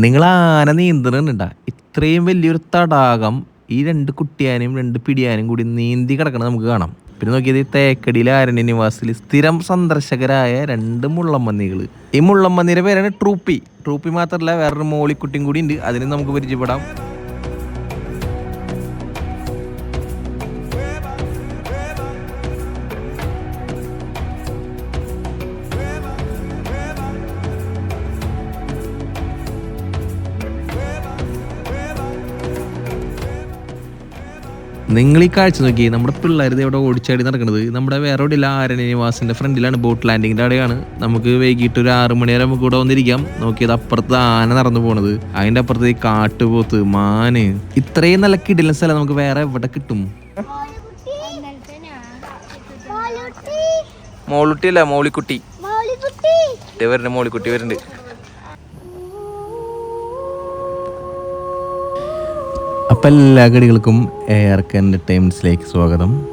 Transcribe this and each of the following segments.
നിങ്ങൾ ആന ഇത്രയും വലിയൊരു തടാകം ഈ രണ്ട് കുട്ടിയാനും രണ്ട് പിടിയാനും കൂടി നീന്തി കിടക്കണം നമുക്ക് കാണാം. പിന്നെ നോക്കിയത് ഈ തേക്കടിയിലെ ആരണ്യ നിവാസിൽ സ്ഥിരം സന്ദർശകരായ രണ്ട് മുള്ളമ്മന്നികൾ ഈ മുള്ളമ്മന്നിയുടെ പേരാണ് ട്രൂപ്പി. ട്രൂപ്പി മാത്രമല്ല വേറൊരു മോളിക്കുട്ടിയും കൂടി ഉണ്ട്. അതിനെ നമുക്ക് പരിചയപ്പെടാം. നിങ്ങൾ ഈ കാഴ്ച നോക്കി നമ്മുടെ പിള്ളേർ ഇവിടെ ഓടിച്ചാടി നടക്കുന്നത് നമ്മുടെ വേറെ എവിടെയില്ല ആരണ്യ നിവാസിന്റെ ഫ്രണ്ടിലാണ് ബോട്ട് ലാൻഡിങ്ങിന്റെ അവിടെയാണ്. നമുക്ക് വൈകിട്ട് ഒരു ആറു മണി വരെ നമുക്ക് ഇവിടെ വന്നിരിക്കാം. നോക്കിയത് അപ്പുറത്ത് ആന നടന്നു പോണത്. അതിന്റെ അപ്പുറത്ത് ഈ കാട്ടുപോത്ത്. മാന്. ഇത്രയും നല്ല കിടിലൻ സ്ഥലം നമുക്ക് വേറെ എവിടെ കിട്ടും? മോളുട്ടി. അല്ല മോളിക്കുട്ടി. വരുന്നുണ്ട് മോളിക്കുട്ടി വരുന്നുണ്ട് അപ്പം എല്ലാ കടികൾക്കും എയർക്ക് എന്റർടൈൻമെന്റ്സിലേക്ക് സ്വാഗതം.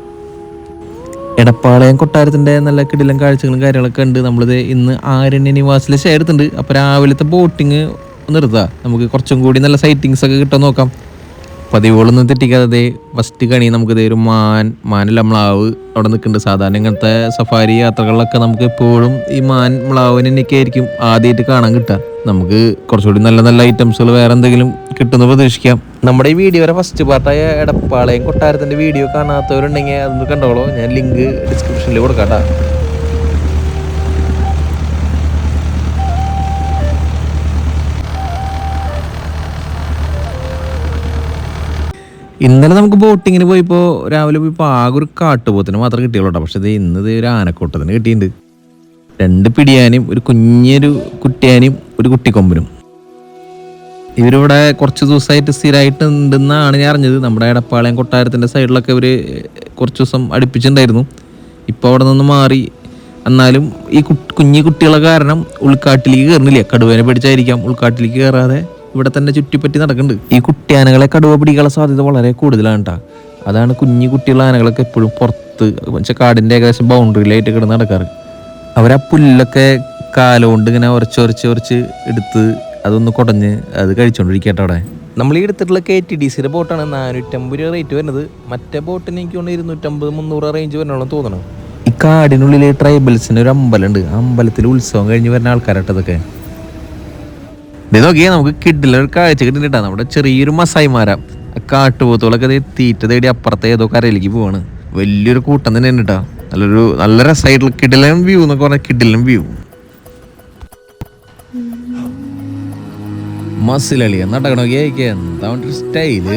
എടപ്പാളയം കൊട്ടാരത്തിന്റെ നല്ല കിടിലം കാഴ്ചകളും കാര്യങ്ങളൊക്കെ ഉണ്ട്. നമ്മളിത് ഇന്ന് ആരണ്യ നിവാസിൽ ചേർത്തുണ്ട് അപ്പോൾ രാവിലത്തെ ബോട്ടിങ് നിർത്താം. നമുക്ക് കുറച്ചും കൂടി നല്ല സൈറ്റിങ്സ് ഒക്കെ കിട്ടാൻ നോക്കാം. പതിവുകളൊന്നും തെറ്റിക്കാതെ ഫസ്റ്റ് കണി നമുക്ക് തരും മാൻ മാനല്ല മ്ലാവ് അവിടെ നിൽക്കുന്നുണ്ട്. സാധാരണ ഇങ്ങനത്തെ സഫാരി യാത്രകളിലൊക്കെ നമുക്ക് എപ്പോഴും ഈ മാൻ മ്ലാവിനൊക്കെ ആയിരിക്കും ആദ്യമായിട്ട് കാണാൻ കിട്ടുക. നമുക്ക് കുറച്ചുകൂടി നല്ല നല്ല ഐറ്റംസുകൾ വേറെ എന്തെങ്കിലും കിട്ടുമെന്ന് പ്രതീക്ഷിക്കാം. നമ്മുടെ ഈ വീഡിയോയുടെ ഫസ്റ്റ് പാർട്ടായ എടപ്പാളയും കൊട്ടാരത്തിന്റെ വീഡിയോ കാണാത്തവരുണ്ടെങ്കിൽ അതൊന്ന് കണ്ടോളൂ. ഞാൻ ലിങ്ക് ഡിസ്ക്രിപ്ഷനിൽ കൊടുക്കാം ട്ടാ. ഇന്നലെ നമുക്ക് ബോട്ടിങ്ങിന് പോയപ്പോൾ രാവിലെ പോയപ്പോൾ ആകെ ഒരു കാട്ടുപോത്തിന് മാത്രം കിട്ടിയുള്ളൂ കേട്ടോ. പക്ഷേ ഇത് ഇന്ന് ഇത് ഒരു ആനക്കൂട്ടത്തിന് കിട്ടിയിട്ടുണ്ട്. രണ്ട് പിടിയാനും ഒരു കുഞ്ഞൊരു കുട്ടിയാനും ഒരു കുട്ടിക്കൊമ്പനും. ഇവരിവിടെ കുറച്ച് ദിവസമായിട്ട് സ്ഥിരമായിട്ട് ഉണ്ടെന്നാണ് ഞാൻ അറിഞ്ഞത്. നമ്മുടെ എടപ്പാളയം കൊട്ടാരത്തിന്റെ സൈഡിലൊക്കെ ഇവർ കുറച്ച് ദിവസം അടുപ്പിച്ചിട്ടുണ്ടായിരുന്നു. ഇപ്പോൾ അവിടെ നിന്ന് മാറി. എന്നാലും ഈ കുഞ്ഞു കുട്ടികളെ കാരണം ഉൾക്കാട്ടിലേക്ക് കയറുന്നില്ല. കടുവേനെ പിടിച്ചായിരിക്കാം ഉൾക്കാട്ടിലേക്ക് കയറാതെ. ഇവിടെ തന്നെ ചുറ്റിപ്പറ്റി നടക്കുന്നുണ്ട്. ഈ കുട്ടിയാനകളെ കടുവ പിടിക്കാനുള്ള സാധ്യത വളരെ കൂടുതലാണ് കേട്ടോ അതാണ് കുഞ്ഞു കുട്ടിയുള്ള ആനകളൊക്കെ എപ്പോഴും പുറത്ത് വെച്ചാൽ കാടിന്റെ ഏകദേശം ബൗണ്ടറിയിലായിട്ട് കിടന്ന് നടക്കാറ്. അവരാ പുല്ലൊക്കെ കാലുകൊണ്ട് ഇങ്ങനെ ഉരച്ച് ഉരച്ച് ഉരച്ച് എടുത്ത് അതൊന്ന് കുടഞ്ഞ് അത് കഴിച്ചുകൊണ്ടിരിക്കട്ടെ അവിടെ. നമ്മൾ ഈ എടുത്തിട്ടുള്ള കെ ടി ഡി സിയുടെ ബോട്ടാണ് നാനൂറ്റമ്പത് രൂപ റേറ്റ് വരുന്നത്. മറ്റേ ബോട്ടിന് എനിക്ക് തോന്നുന്നു ഇരുന്നൂറ്റമ്പത് മുന്നൂറ് റേഞ്ച് വരണമെന്ന് തോന്നണം ഈ കാടിനുള്ളിൽ ട്രൈബൽസിന് ഒരു അമ്പലമുണ്ട്. ആ അമ്പലത്തിൽ ഉത്സവം കഴിഞ്ഞ് വരുന്ന ആൾക്കാരട്ടതൊക്കെ ഇത് നോക്കിയാൽ നമുക്ക് കിഡിലെ ഒരു കാഴ്ച കിട്ടുന്നിട്ടാ നമ്മുടെ ചെറിയൊരു മസായിമാര. കാട്ടുപോത്തുകളൊക്കെ തീറ്റ തേടി അപ്പുറത്തെ ഏതോ കരയിലേക്ക് പോവാണ്. വലിയൊരു കൂട്ടം തന്നെ ഉണ്ട് നല്ലൊരു നല്ല രസമായിട്ടുള്ള കിടിലൻ വ്യൂ എന്നൊക്കെ പറഞ്ഞാൽ കിടിലൻ വ്യൂ മസിലളിയ നടക്കണോക്കെ എന്താ സ്റ്റൈൽ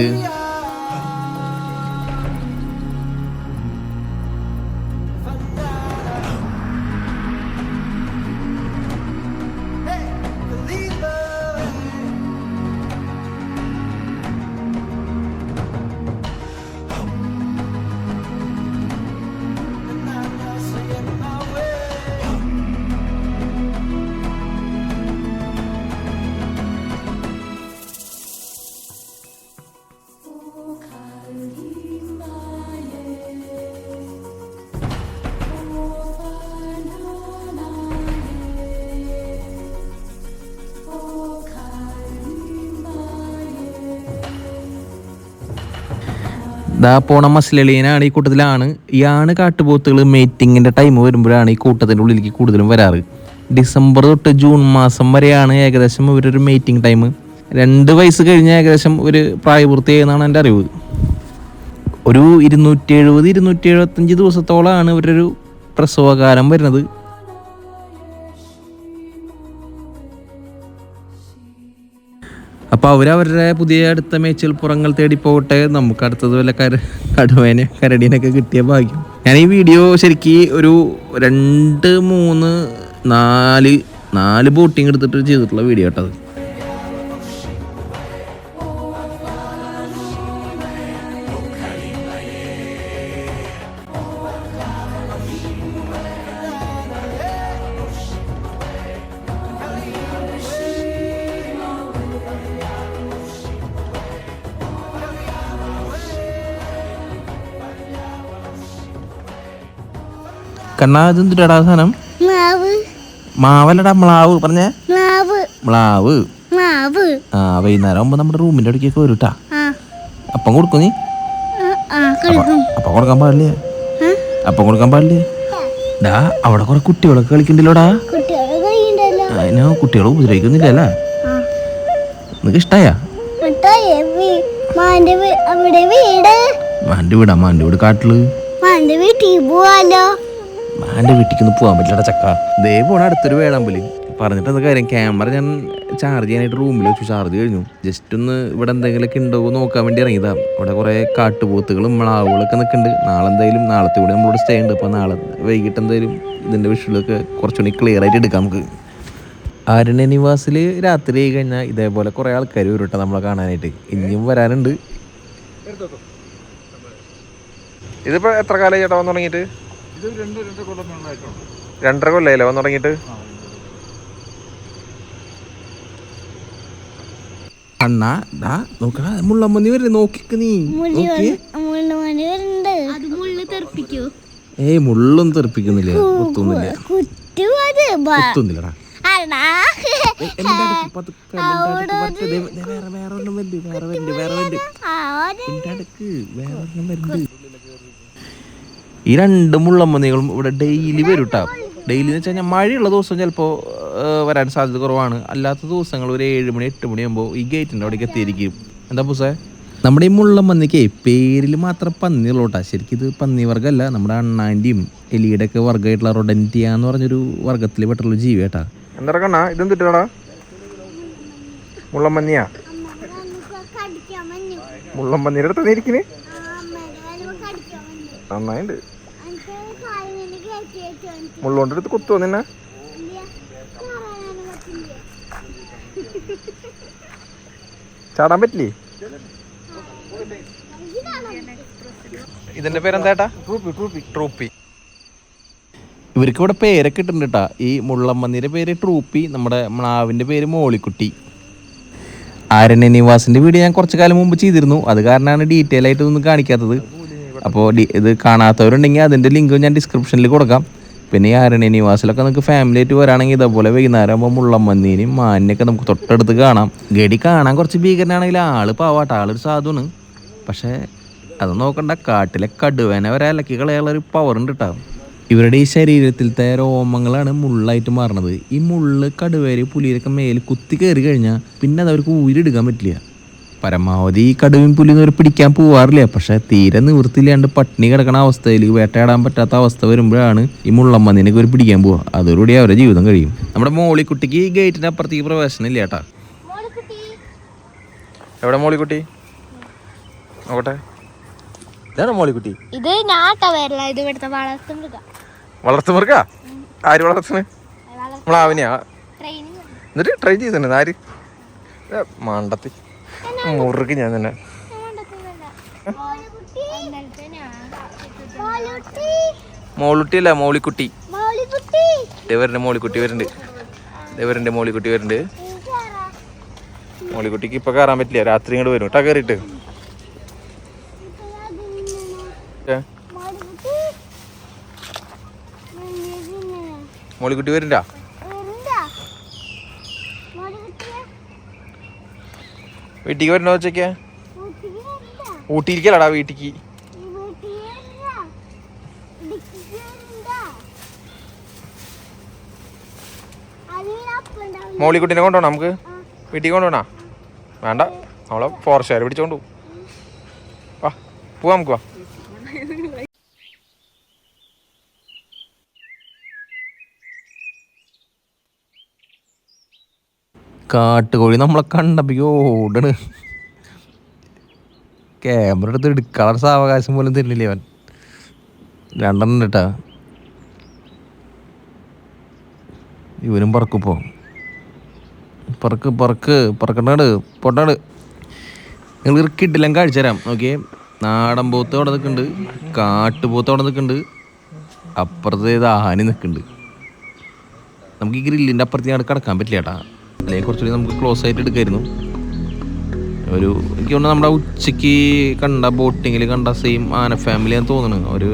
ദാ പോണ മസിലളിയനാണ് ഈ കൂട്ടത്തിലാണ്. ഈ കാട്ടുപോത്തുകൾ മേറ്റിങ്ങിന്റെ ടൈം വരുമ്പോഴാണ് ഈ കൂട്ടത്തിന്റെ ഉള്ളിലേക്ക് കൂടുതലും വരാറ്. ഡിസംബർ തൊട്ട് ജൂൺ മാസം വരെയാണ് ഏകദേശം ഇവരൊരു മീറ്റിംഗ് ടൈം രണ്ട് വയസ്സ് കഴിഞ്ഞ ഏകദേശം ഒരു പ്രായപൂർത്തിയായെന്നാണ് എന്റെ അറിവ്. ഒരു ഇരുന്നൂറ്റി എഴുപത് ഇരുന്നൂറ്റി എഴുപത്തഞ്ച് ദിവസത്തോളമാണ് ഇവരൊരു പ്രസവകാലം വരുന്നത്. അപ്പോൾ അവരവരുടെ പുതിയ അടുത്ത മേച്ചിൽ പുറങ്ങൾ തേടി പോകട്ടെ. നമുക്ക് അടുത്തത് വല്ല കര കടുവേനെ കരടീനൊക്കെ കിട്ടിയ ഭാഗ്യം. ഞാൻ ഈ വീഡിയോ ശരിക്ക് ഒരു രണ്ട് മൂന്ന് നാല് നാല് ബോട്ടിങ് എടുത്തിട്ട് ചെയ്തിട്ടുള്ള വീഡിയോ കേട്ടത് കണ്ണാ ഇതെന്തിട്ടാ സാധനം? മാവ്. മാവല്ലടാ മ്ലാവ് പറഞ്ഞേ? മാവ്. മ്ലാവ്. മാവ്. ആ വൈകുന്നേരം ആകുമ്പോ നമ്മുടെ റൂമിന്റെ അടുക്കേക്ക് വരും കേട്ടാ അപ്പം കൊടുക്കും നീ. അപ്പം കൊടുക്കാൻ പാടില്ലേ? അപ്പം കൊടുക്കാൻ പാടില്ലേ? ഡാ അവിടെ കുറെ കുട്ടികളൊക്കെ കളിക്കണ്ടല്ലോടാ അതിന് കുട്ടികളെ ഉപദ്രവിക്കുന്നില്ലല്ലേ ആ. നിനക്ക് ഇഷ്ടായാ? മാന്റെ വീട്. കാട്ടിൽ. മാന്റെ വീട്ടിൽ പോവാലോ. മാന്റെ വീട്ടിലേക്കൊന്നും പോകാൻ പറ്റില്ല ചക്ക. ദേ പോണ അടുത്തൊരു വേളാമ്പൽ. പറഞ്ഞിട്ട് എന്താ കാര്യം? ക്യാമറ ഞാൻ ചാർജ് ചെയ്യാനായിട്ട് റൂമിൽ വെച്ചു. ചാർജ് കഴിഞ്ഞു. ജസ്റ്റ് ഒന്ന് ഇവിടെ എന്തെങ്കിലുമൊക്കെ ഉണ്ടോ എന്ന് നോക്കാൻ വേണ്ടി ഇറങ്ങിയതാ. ഇവിടെ കുറേ കാട്ടുപോത്തുകളും മ്ലാവുകളൊക്കെ നിൽക്കുന്നുണ്ട്. നാളെ എന്തായാലും നാളത്തെ കൂടെ നമ്മളോട് സ്റ്റേ ഉണ്ട്. അപ്പോൾ നാളെ വൈകിട്ട് എന്തായാലും ഇതിന്റെ വിഷയങ്ങളൊക്കെ കുറച്ചുകൂടി ക്ലിയർ ആയിട്ട് എടുക്കാം നമുക്ക്. ആരണ്യ നിവാസിൽ രാത്രി ആയി കഴിഞ്ഞാൽ ഇതേപോലെ കുറേ ആൾക്കാർ വരും കേട്ടോ നമ്മളെ കാണാനായിട്ട്. ഇനിയും വരാനുണ്ട്. ഇതിപ്പോൾ എത്ര കാലം ചേട്ടാ വന്നു തുടങ്ങിയിട്ട്? രണ്ടര കൊല്ലായില്ലേ? വന്നു തുടങ്ങിയിട്ട്? അണ്ണാ നോക്കടാ വരെ നോക്കിക്ക് നീ. മുള്ളു ഏയ് തെറിപ്പിക്കുന്നില്ല? വേറെ വേറെ വേറെ വേറെ ഈ രണ്ട് മുള്ളമ്മന്നികളും ഇവിടെ ഡെയിലി വരും കേട്ടോ ഡെയിലി എന്ന് വെച്ച് കഴിഞ്ഞാൽ മഴയുള്ള ദിവസം ചിലപ്പോൾ വരാൻ സാധ്യത കുറവാണ് അല്ലാത്ത ദിവസങ്ങൾ ഒരു ഏഴ് മണി എട്ട് മണിയാകുമ്പോൾ ഈ ഗേറ്റിന്റെ അവിടേക്ക് എത്തിയിരിക്കും എന്താ പൂസേ നമ്മുടെ ഈ മുള്ളമ്മന്നിക്ക് പേരിൽ മാത്രം പന്നിയുള്ളൂ കേട്ടോ ശരിക്കും ഇത് പന്നി വർഗമല്ല നമ്മുടെ അണ്ണാന്റെയും എലിയുടെ ഒക്കെ വർഗമായിട്ടുള്ള റൊഡന്റിയ എന്ന് പറഞ്ഞൊരു വർഗത്തിൽ പെട്ടുള്ള ജീവി കേട്ടാ എന്താ കണ്ണാ ഇതും തിട്ടടാ മുള്ളമ്പന്നിയാ കടിക്കാൻ മഞ്ഞു. മുള്ളമ്പന്നിയുടെ അടുത്ത് നീ ഇരിക്കണ് ആ, അമ്മേടെ കാലുമ്മ കടിക്കാൻ മഞ്ഞു. നന്നായിണ്ട്. എനിക്ക് കൊത്തു കുത്തുവോ നിന്നെ. ചാടാൻ പറ്റില്ലേ? ഇതിന്റെ പേരെന്താട്ടാ? ട്രൂപ്പി ഇവർക്ക് ഇവിടെ പേരൊക്കെ ഇട്ടിട്ടുണ്ട് കേട്ടാ ഈ മുള്ളമ്മന്നിയുടെ പേര് ട്രൂപ്പി നമ്മുടെ മ്ലാവിന്റെ പേര് മോളിക്കുട്ടി. ആരണ്യ നിവാസിന്റെ വീഡിയോ ഞാൻ കുറച്ച് കാലം മുമ്പ് ചെയ്തിരുന്നു. അത് കാരണമാണ് ഡീറ്റെയിൽ ആയിട്ട് ഒന്നും കാണിക്കാത്തത്. അപ്പോൾ ഇത് കാണാത്തവരുണ്ടെങ്കിൽ അതിന്റെ ലിങ്കും ഞാൻ ഡിസ്ക്രിപ്ഷനിൽ കൊടുക്കാം. പിന്നെ ഈ ആരണ്യ നിവാസിലൊക്കെ നമുക്ക് ഫാമിലി ആയിട്ട് വരാണെങ്കിൽ ഇതേപോലെ വൈകുന്നേരം ആകുമ്പോൾ മുള്ളമ്മന്നീനും മാനിനൊക്കെ നമുക്ക് തൊട്ടടുത്ത് കാണാം. ഗഡി കാണാൻ കുറച്ച് ഭീകരനാണെങ്കിൽ ആൾ പാവാട്ട ആളൊരു സാധുവാണ്. പക്ഷേ അത് നോക്കണ്ട കാട്ടിലെ കടുവേനെ വരെ അലക്കി കളയാനുള്ള ഒരു പവർ ഉണ്ട് കേട്ടോ ഇവരുടെ ഈ ശരീരത്തിലത്തെ രോമങ്ങളാണ് മുള്ളായിട്ട് മാറണത്. ഈ മുള്ള് കടുവേര് പുലിയൊക്കെ മേൽ കുത്തി കയറി കഴിഞ്ഞാൽ പിന്നെ അത് അവർക്ക് ഊരിയെടുക്കാൻ പറ്റില്ല. പരമാവധി ഈ കടുവയും പുലിയും അവർ പിടിക്കാൻ പോവാറില്ല. പക്ഷെ തീരെ നിവൃത്തിയില്ലാണ്ട് പട്ടിണി കിടക്കണ അവസ്ഥയിൽ വേട്ടയാടാൻ പറ്റാത്ത അവസ്ഥ വരുമ്പോഴാണ് ഈ മുള്ളമ്മന്നിനൊക്കെ അവർ പിടിക്കാൻ പോവുക. അതോടുകൂടി അവരുടെ ജീവിതം കഴിയും. നമ്മുടെ മോളിക്കുട്ടിക്ക് ഈ ഗേറ്റിന് അപ്പുറത്തേക്ക് പ്രവേശനം ഇല്ല ഏട്ടാ എവിടെ മോളിക്കുട്ടി? നോക്കട്ടെ. ഇതാണ് മോളിക്കുട്ടി? ഇത് വളർത്തുമൃഗ വരില്ല ഇത് ഇവിടുത്തെ വളർത്തു മൃഗം. വളർത്തു മൃഗ? ആര് വളർത്തുന്നത് നമ്മളാവിനെയാ? ട്രെയിനിങ്. എന്നിട്ട് ട്രൈ ചെയ്തിട്ടുണ്ട് ആര് മണ്ടത്തി. മുറുക്ക് ഞാൻ തന്നെ. മോളുട്ടി അല്ല മോളിക്കുട്ടി. ഇവരുടെ വരുന്നുണ്ട് മോളിക്കുട്ടി വരുന്നുണ്ട്. ഇവരുടെ മോളിക്കുട്ടി വരുന്നുണ്ട്. മോളിക്കുട്ടിക്ക് ഇപ്പൊ കയറാൻ പറ്റില്ല. രാത്രി ഇങ്ങോട്ട് വരും. കേട്ടാ കയറിയിട്ട്. മോളിക്കുട്ടി വരണ്ട വീട്ടിക്ക് വരണോ ഉച്ചയ്ക്ക് ഊട്ടിയിരിക്കലടാ വീട്ടിക്ക്. മോളിക്കുട്ടിനെ കൊണ്ടുപോണോ നമുക്ക്? വീട്ടിൽ കൊണ്ടുപോണോ വേണ്ട. നമ്മളെ ഫോറസ്റ്റുകാർ പിടിച്ചോണ്ടു വാ പോവാ നമുക്ക് വാ. കാട്ടുകോഴി നമ്മളെ കണ്ടപ്പോൾ ക്യാമറ എടുത്ത് എടുക്കാനുള്ള സാവകാശം പോലും തരുന്നില്ലേ അവൻ രണ്ടെണ്ണം കേട്ടാ ഇവനും പറക്കുപ്പോ പറക്ക് പറക്ക് പറക്കണ്ടാട് പൊട്ടാട്. നിങ്ങൾ കിട്ടില്ല കാഴ്ച തരാം. നോക്കിയേ നാടൻ പോത്ത് അവിടെ നിൽക്കുന്നുണ്ട് കാട്ടുപോത്ത് അവിടെ നിൽക്കുന്നുണ്ട് അപ്പുറത്തേത് ആഹാനി നിൽക്കുന്നുണ്ട്. നമുക്ക് ഈ ഗ്രില്ലിന്റെ അപ്പുറത്ത് ഞാൻ കിടക്കാൻ പറ്റില്ല ചേട്ടാ അല്ലെങ്കിൽ കുറച്ചുകൂടി നമുക്ക് ക്ലോസ് ആയിട്ട് എടുക്കായിരുന്നു. ഒരു എനിക്ക് തോന്നുന്നു നമ്മുടെ ഉച്ചയ്ക്ക് കണ്ട ബോട്ടിങ്ങിൽ കണ്ട സെയിം ആന ഫാമിലി എന്ന് തോന്നുന്നു ഒരു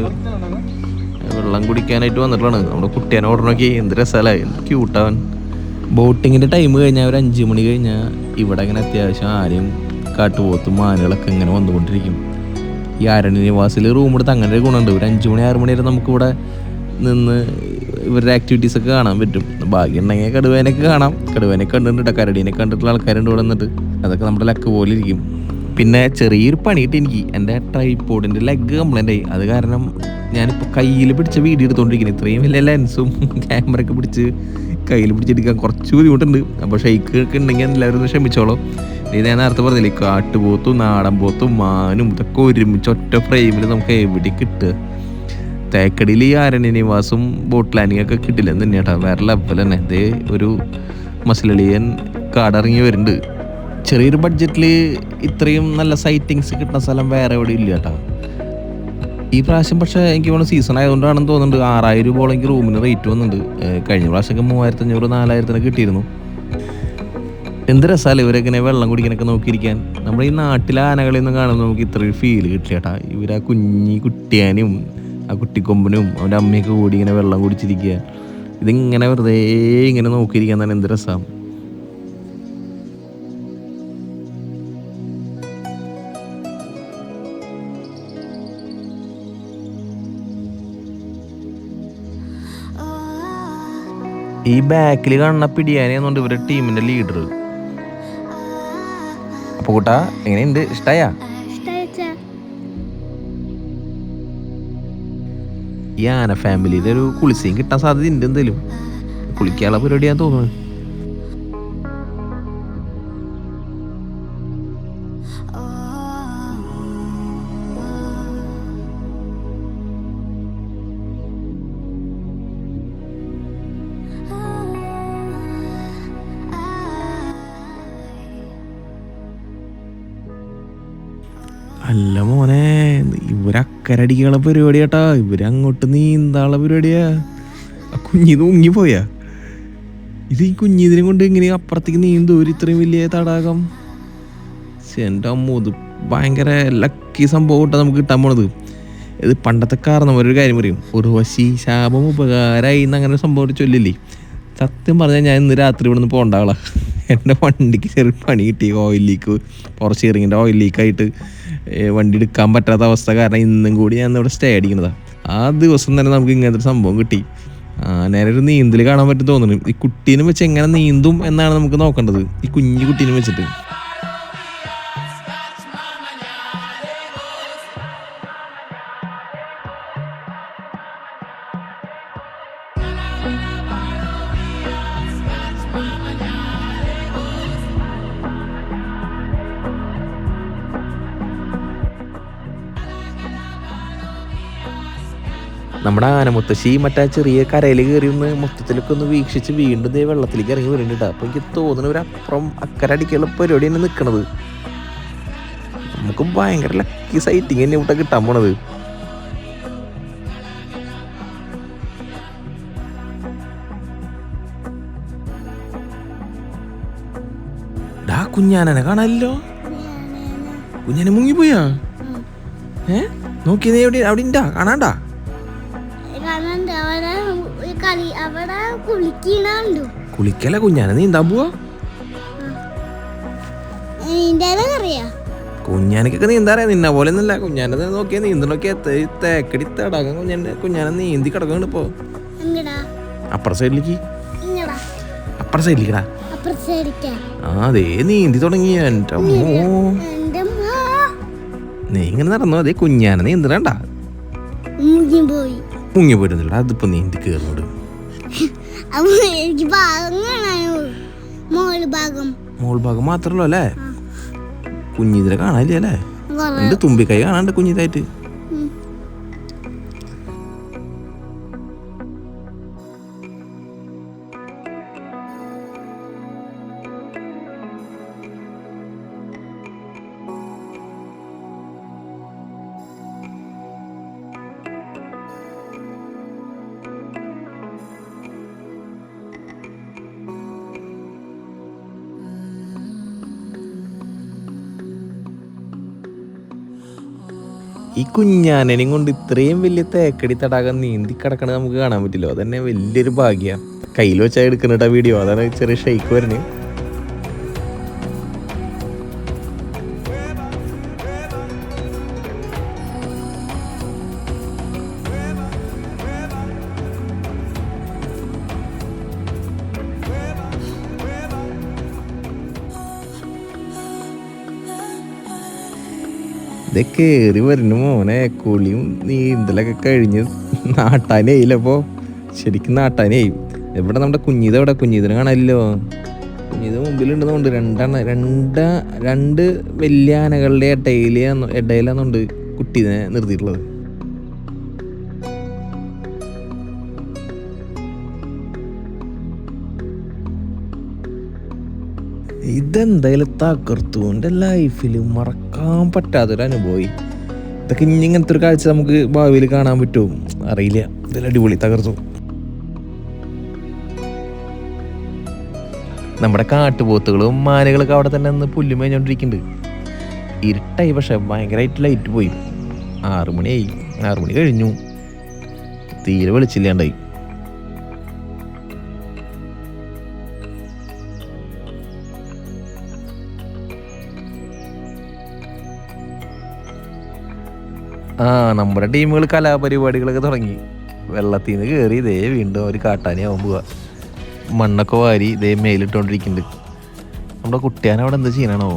വെള്ളം കുടിക്കാനായിട്ട് വന്നിട്ടുള്ളതാണ്. നമ്മുടെ കുട്ടിയാനെ ഓടണമൊക്കെ എന്ത് രസമല്ലേ ക്യൂട്ടാവൻ ബോട്ടിങ്ങിന്റെ ടൈം കഴിഞ്ഞാൽ ഒരു അഞ്ച് മണി കഴിഞ്ഞാൽ ഇവിടെ ഇങ്ങനെ അത്യാവശ്യം ആരെയും കാട്ടുപോത്തും മാനുകളൊക്കെ ഇങ്ങനെ വന്നുകൊണ്ടിരിക്കും. ഈ അരണി നിവാസിൽ റൂം എടുത്ത് അങ്ങനെ ഒരു ഗുണമുണ്ട്. ഒരു അഞ്ച് മണി ആറ് മണി വരെ നമുക്കിവിടെ നിന്ന് ഇവരുടെ ആക്ടിവിറ്റീസ് ഒക്കെ കാണാൻ പറ്റും. ഭാഗ്യം ഉണ്ടെങ്കിൽ കടുവേനൊക്കെ കാണാം. കടുവേനെ കണ്ടിട്ടുണ്ട്. കരടീനെ കണ്ടിട്ടുള്ള ആൾക്കാരുണ്ട് ഇവിടെ നിന്നിട്ട് അതൊക്കെ നമ്മുടെ ലക്ക് പോലെ ഇരിക്കും. പിന്നെ ചെറിയൊരു പണിയിട്ട് എനിക്ക്. എന്റെ ട്രൈപ്പോഡിന്റെ ലെഗ് കംപ്ലൈന്റ് ആയി. അത് കാരണം ഞാനിപ്പോൾ കയ്യിൽ പിടിച്ച വീഡിയോ എടുത്തുകൊണ്ടിരിക്കുന്നത് ഇത്രയും വലിയ ലെൻസും ക്യാമറ ഒക്കെ പിടിച്ച് കയ്യിൽ പിടിച്ചെടുക്കാൻ കുറച്ച് ബുദ്ധിമുട്ടുണ്ട്. അപ്പോൾ ഷെയ്ക്ക് ഒക്കെ ഉണ്ടെങ്കിൽ എല്ലാവരും ഒന്ന് ക്ഷമിച്ചോളൂ. ഇത് ഞാൻ നേരത്തെ പറഞ്ഞില്ലേ കാട്ടുപോത്തും നാടൻ പോത്തും മാനും ഇതൊക്കെ ഒരുമിച്ച് ഒറ്റ ഫ്രെയിമിൽ നമുക്ക് എവിടെ കിട്ടുക? തേക്കടിയിൽ ഈ ആരണ്യനിവാസും ബോട്ട് ലാൻഡിങ് ഒക്കെ കിട്ടില്ല തന്നെ കേട്ടോ വേറെ ലെവൽ തന്നെ. ഇതേ ഒരു മസിലളിയൻ കാടിറങ്ങി വരുന്നുണ്ട്. ചെറിയൊരു ബഡ്ജറ്റിൽ ഇത്രയും നല്ല സൈറ്റിങ്സ് കിട്ടുന്ന സ്ഥലം വേറെ എവിടെ ഇല്ല കേട്ടോ. ഈ പ്രാവശ്യം പക്ഷേ എനിക്ക് തോന്നുന്നു സീസൺ ആയതുകൊണ്ടാണെന്ന് തോന്നുന്നുണ്ട്. ആറായിരം രൂപയോളം എനിക്ക് റൂമിന് റേറ്റ് വന്നിട്ടുണ്ട്. ഏഹ് കഴിഞ്ഞ പ്രാവശ്യമൊക്കെ മൂവായിരത്തി അഞ്ഞൂറ് നാലായിരത്തിന് കിട്ടിയിരുന്നു. എന്ത് രസമല്ലേ ഇവരെങ്ങനെ വെള്ളം കുടിക്കാനൊക്കെ നോക്കിയിരിക്കാൻ. നമ്മുടെ ഈ നാട്ടിലെ ആനകളിൽ നിന്ന് കാണുമ്പോൾ നമുക്ക് ഇത്രയും ഫീൽ കിട്ടില്ല കേട്ടാ. ഇവർ ആ കുഞ്ഞി കുട്ടിയാനും ആ കുട്ടിക്കൊമ്പനും അവന്റെ അമ്മയൊക്കെ കൂടി ഇങ്ങനെ വെള്ളം കുടിച്ചിരിക്കുക. ഇതിങ്ങനെ വെറുതെ ഇങ്ങനെ നോക്കിയിരിക്കാൻ തന്നെ എന്ത് രസം. ഈ ബാക്കിൽ കാണുന്ന പിടിയാനെന്നുണ്ട് ഇവരുടെ ടീമിന്റെ ലീഡർ അപ്പൊ കൂട്ടാ എങ്ങനെയുണ്ട്? ഇഷ്ടായ? ഈ ആന ഫാമിലിയിലൊരു കുളിസീം കിട്ടാൻ സാധ്യത ഉണ്ട് എന്തേലും? കുളിക്കാനുള്ള പരിപാടിയാന്ന് തോന്നുന്നു ഇവരക്കരടിക്കാനുള്ള പരിപാടി കേട്ടാ ഇവരങ്ങോട്ട് നീന്താനുള്ള പരിപാടിയാ. ആ കുഞ്ഞിത് മുങ്ങിപ്പോയാ ഇത് ഈ കുഞ്ഞിതിനെ കൊണ്ട് എങ്ങനെ അപ്പുറത്തേക്ക് നീന്തോ? ഒരു ഇത്രയും വലിയ തടാകം. എന്റെ അമ്മോ ഇത് ഭയങ്കര ലക്കി സംഭവം കേട്ടോ നമുക്ക് കിട്ടാൻ പോണത്. ഇത് പണ്ടത്തെ കാരണവരൊരു കാര്യം പറയും. ഒരു വശി ശാപം ഉപകാരമായി എന്ന് അങ്ങനെ സംഭവം ചൊല്ലില്ലേ? സത്യം പറഞ്ഞാൽ ഞാൻ ഇന്ന് രാത്രി ഇവിടെ നിന്ന് പോകണ്ട ആളാ. എന്റെ വണ്ടിക്ക് ചെറിയ പണി കിട്ടി ഓയിൽ ലീക്ക് പുറത്ത് ചെറിയ ഓയിൽ ലീക്കായിട്ട് വണ്ടി എടുക്കാൻ പറ്റാത്ത അവസ്ഥ കാരണം ഇന്നും കൂടി ഞാൻ ഇവിടെ സ്റ്റേ അടിക്കുന്നതാ ആ ദിവസം തന്നെ നമുക്ക് ഇങ്ങനത്തെ ഒരു സംഭവം കിട്ടി. ആ നേരെ ഒരു നീന്തൽ കാണാൻ പറ്റും തോന്നുന്നു. ഈ കുട്ടീനെ വെച്ച് എങ്ങനെ നീന്തും എന്നാണ് നമുക്ക് നോക്കേണ്ടത്. ഈ കുഞ്ഞു കുട്ടീനെ വെച്ചിട്ട്. നമ്മുടെ ആനമുത്തശ്ശി മറ്റേ ചെറിയ കരയിൽ കയറി ഒന്ന് മൊത്തത്തിലൊക്കെ ഒന്ന് വീക്ഷിച്ച് വീണ്ടും ദേ വെള്ളത്തിലേക്ക് ഇറങ്ങി വരുന്നുണ്ട് അപ്പൊ എനിക്ക് തോന്നുന്ന ഒരു അപ്പുറം അക്കരെ അടിക്കുള്ള പരിപാടി തന്നെ നിൽക്കണത് നമുക്ക് ഭയങ്കര ലക്കി സൈറ്റിങ് തന്നെ ഇവിടെ കിട്ടാൻ പോണത്. ഡാ കുഞ്ഞാനനെ കാണാനില്ലോ കുഞ്ഞാനെ മുങ്ങിപ്പോയാ? ഏ? നോക്കി നീ എവിടെ അവിടെ ഉണ്ടാ കാണാണ്ടാ? കാണാണ്ട് അവിടെ കളി അവിടെ കുളിക്കണുണ്ടു? കുളിക്കല കുഞ്ഞാനെ നീന്താൻ പോവാ? അറിയാ? കുഞ്ഞാനക്കൊക്കെ നീന്താറിയാ നിന്നെ പോലെ ഒന്നല്ല കുഞ്ഞാനെ നോക്കിയാ നീന്തണൊക്കെ തേക്കടി തടാകം കുഞ്ഞാനെ കുഞ്ഞാനെ നീന്തി കിടക്കുന്നുണ്ട് ഇപ്പോ. അപ്പുറ സൈഡിലേക്ക്. അപ്പുറ സൈഡിലേക്കടാ. ആ അതേ നീന്തി തുടങ്ങി. എന്റെ നീ ഇങ്ങനെ നടന്നു? അതേ കുഞ്ഞാനെ നീന്തണണ്ട മുങ്ങി പോരുന്നില്ല അതിപ്പോ നീന്തി ഭാഗം. മോൾ ഭാഗം മാത്രല്ലോ അല്ലേ? കുഞ്ഞിതിരെ കാണാനില്ല അല്ലേ? എന്റെ തുമ്പിക്കൈ കാണാണ്ട് കുഞ്ഞിതായിട്ട്. ഈ കുഞ്ഞാനനെയും കൊണ്ട് ഇത്രയും വലിയ തേക്കടി തടാകം നീന്തി കിടക്കണത് നമുക്ക് കാണാൻ പറ്റില്ല. അതന്നെ വലിയൊരു ഭാഗ്യ. കയ്യിൽ വെച്ചാൽ എടുക്കുന്നുട്ടാ വീഡിയോ അതാണ് ചെറിയ ഷെയ്ക്ക് വരുന്നത് കേറി വരുന്നു മോനെ. കുളിയും നീന്തലൊക്കെ കഴിഞ്ഞ് നാട്ടാനായില്ലപ്പോ ശരിക്കും നാട്ടാനേയും എവിടെ നമ്മുടെ കുഞ്ഞിത് എവിടെ? കുഞ്ഞിതിനെ കാണാനില്ലോ കുഞ്ഞിത് മുമ്പിലുണ്ടെന്നുണ്ട് രണ്ടെണ്ണ രണ്ട രണ്ട് വലിയ ആനകളുടെ ഇടയിലാന്ന് ഇടയിലാന്നുണ്ട് കുട്ടീനെ നിർത്തിയിട്ടുള്ളത്. ഇതെന്തായാലും തകർത്തു എന്റെ ലൈഫിൽ മറക്കാൻ പറ്റാത്തൊരു അനുഭവം ഇതൊക്കെ ഇനി ഇങ്ങനത്തെ ഒരു കാഴ്ച നമുക്ക് ഭാവിയിൽ കാണാൻ പറ്റുമോ? അറിയില്ല. ഇതെല്ലാം അടിപൊളി തകർത്തു. നമ്മുടെ കാട്ടുപോത്തുകളും മാനുകളൊക്കെ അവിടെ തന്നെ നിന്ന് പുല്ല് മേഞ്ഞോണ്ടിരിക്കുന്നുണ്ട്. ഇരുട്ടായി പക്ഷെ ഭയങ്കരമായിട്ട് ലൈറ്റ് പോയി. ആറു മണിയായി ആറു മണി കഴിഞ്ഞു. തീരെ വെളിച്ചില്ലാണ്ടായി. ആ നമ്മുടെ ടീമുകൾ കലാപരിപാടികളൊക്കെ തുടങ്ങി. വെള്ളത്തിൽ നിന്ന് കയറി ഇതേ വീണ്ടും ഒരു കാട്ടാനിയാവാൻ പോവാ. മണ്ണൊക്കെ വാരി ഇതേ മേലിട്ടോണ്ടിരിക്കുന്നുണ്ട് നമ്മുടെ കുട്ടിയാനവിടെ എന്താ ചെയ്യണോ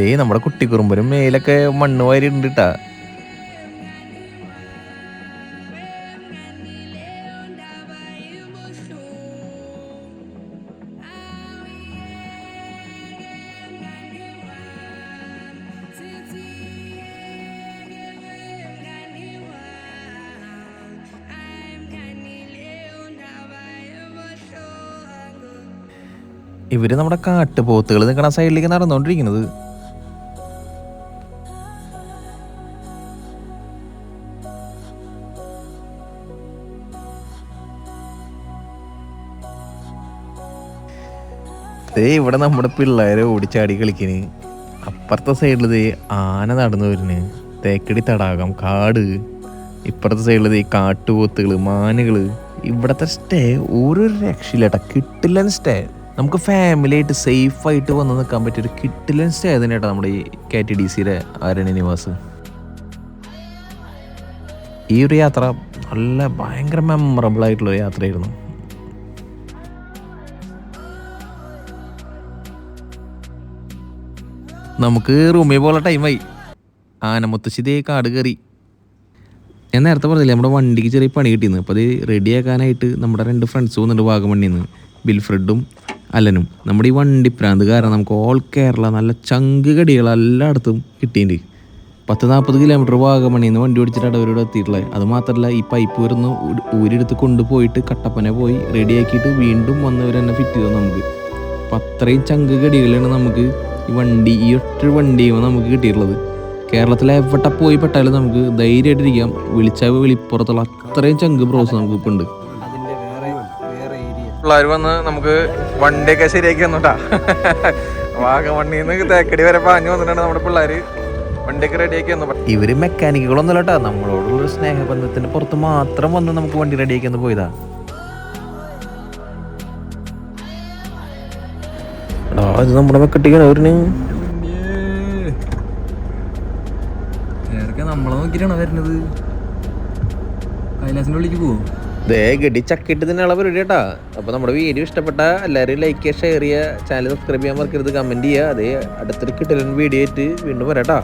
ദേ നമ്മുടെ കുട്ടിക്കുറുമ്പനും മേലൊക്കെ മണ്ണ് വാരി ഉണ്ട് ഇവർ നമ്മുടെ കാട്ടുപോത്തുകൾ നിൽക്കണ സൈഡിലേക്ക് നടന്നുകൊണ്ടിരിക്കുന്നത് ദേ ഇവിടെ നമ്മുടെ പിള്ളേരെ ഓടിച്ചാടി കളിക്കണ്. അപ്പുറത്തെ സൈഡിൽ ദേ ആന നടന്നു വരുന്നു തേക്കടി തടാകം കാട്. ഇപ്പുറത്തെ സൈഡിൽ ദേ കാട്ടുപോത്തുകൾ മാനുകൾ ഇവിടത്തെ സ്റ്റേ ഒരു രക്ഷയില്ലേട്ടാ. കിട്ടില്ല സ്റ്റേ നമുക്ക് ഫാമിലി ആയിട്ട് സേഫ് ആയിട്ട് വന്ന് നിൽക്കാൻ പറ്റിയ ഒരു കിട്ടില്ല സ്റ്റേ തന്നെ കേട്ടോ നമ്മുടെ ഈ കെ ടി ഡി സിയുടെ ആരണി നിവാസ്. ഈ ഒരു യാത്ര നല്ല ഭയങ്കര മെമ്മറബിൾ ആയിട്ടുള്ള യാത്രയായിരുന്നു. നമുക്ക് റൂമിൽ പോലെ ടൈമായി ആനമുത്തശ്ശിതേ കാട് കയറി. ഞാൻ നേരത്തെ പറഞ്ഞില്ലേ നമ്മുടെ വണ്ടിക്ക് ചെറിയ പണി കിട്ടിയിരുന്നു അപ്പോൾ അത് റെഡിയാക്കാനായിട്ട് നമ്മുടെ രണ്ട് ഫ്രണ്ട്സ് വന്നിട്ട് വാഗമണ്ണിൽ നിന്ന് ബിൽഫ്രെഡും അല്ലനും നമ്മുടെ ഈ വണ്ടി പ്രാന്ത് കാരണം നമുക്ക് ഓൾ കേരള നല്ല ചങ്ക് കടികൾ എല്ലായിടത്തും കിട്ടിയിട്ടുണ്ട്. പത്ത് നാൽപ്പത് കിലോമീറ്റർ വാഗമണ്ണിൽ നിന്ന് വണ്ടി ഓടിച്ചിട്ടാണ് അവരോട് എത്തിയിട്ടുള്ളത്. അത് മാത്രമല്ല ഈ പൈപ്പ് വരുന്ന ഊരെടുത്ത് കൊണ്ടുപോയിട്ട് കട്ടപ്പന പോയി റെഡിയാക്കിയിട്ട് വീണ്ടും വന്നവർ തന്നെ ഫിറ്റ് ചെയ്തു നമുക്ക്. അപ്പം അത്രയും ചങ്ക് കടികളാണ് നമുക്ക് ഈ വണ്ടി ഈ ഒറ്റ വണ്ടിയുമാണ് നമുക്ക് കിട്ടിയിട്ടുള്ളത്. കേരളത്തിലെ എവിടെ പോയി പെട്ടാലും നമുക്ക് ധൈര്യമായിട്ടിരിക്കാം. വിളിച്ചാൽ വിളിപ്പുറത്തുള്ള അത്രയും ചങ്ക് ബ്രോസ് നമുക്ക് ഇപ്പം ഉണ്ട് പിള്ളേർ വന്ന് നമുക്ക് വണ്ടിയൊക്കെ ശരിയാക്കി തന്നുട്ടാ. വാഗമണ്ണിന്ന് തേക്കടി വരെ പാഞ്ഞു വന്നിട്ടുണ്ട് നമ്മുടെ പിള്ളേര് വണ്ടിയൊക്കെ റെഡിയാക്കി തന്നു ഇവർ മെക്കാനിക്കുകളൊന്നുമല്ല കേട്ടോ നമ്മളോടുള്ള സ്നേഹബന്ധത്തിന് സ്നേഹബന്ധത്തിന്റെ പുറത്ത് മാത്രം വന്ന് നമുക്ക് വണ്ടി റെഡിയാക്കി വന്ന് പോയതാ. ഇത് നമ്മുടെ മെക്കട്ടിക്കാണ് അവരിന്. നമ്മളെ നോക്കിയിട്ടാണോ വരുന്നത്? കൈലാസിന്റെ ഉള്ളിലേക്ക് പോവോ? ദേ ഗഡി ചക്കിട്ട് തന്നെയുള്ള പരിപാടി കേട്ടാ. അപ്പൊ നമ്മുടെ വീഡിയോ ഇഷ്ടപ്പെട്ട എല്ലാവരും ലൈക്ക് ചെയ്യുക ഷെയർ ചെയ്യുക ചാനൽ സബ്സ്ക്രൈബ് ചെയ്യാൻ മറക്കരുത്. കമന്റ് ചെയ്യുക. അതേ അടുത്തൊരു കിട്ടലൻ വീഡിയോ ആയിട്ട് വീണ്ടും വരാട്ടാ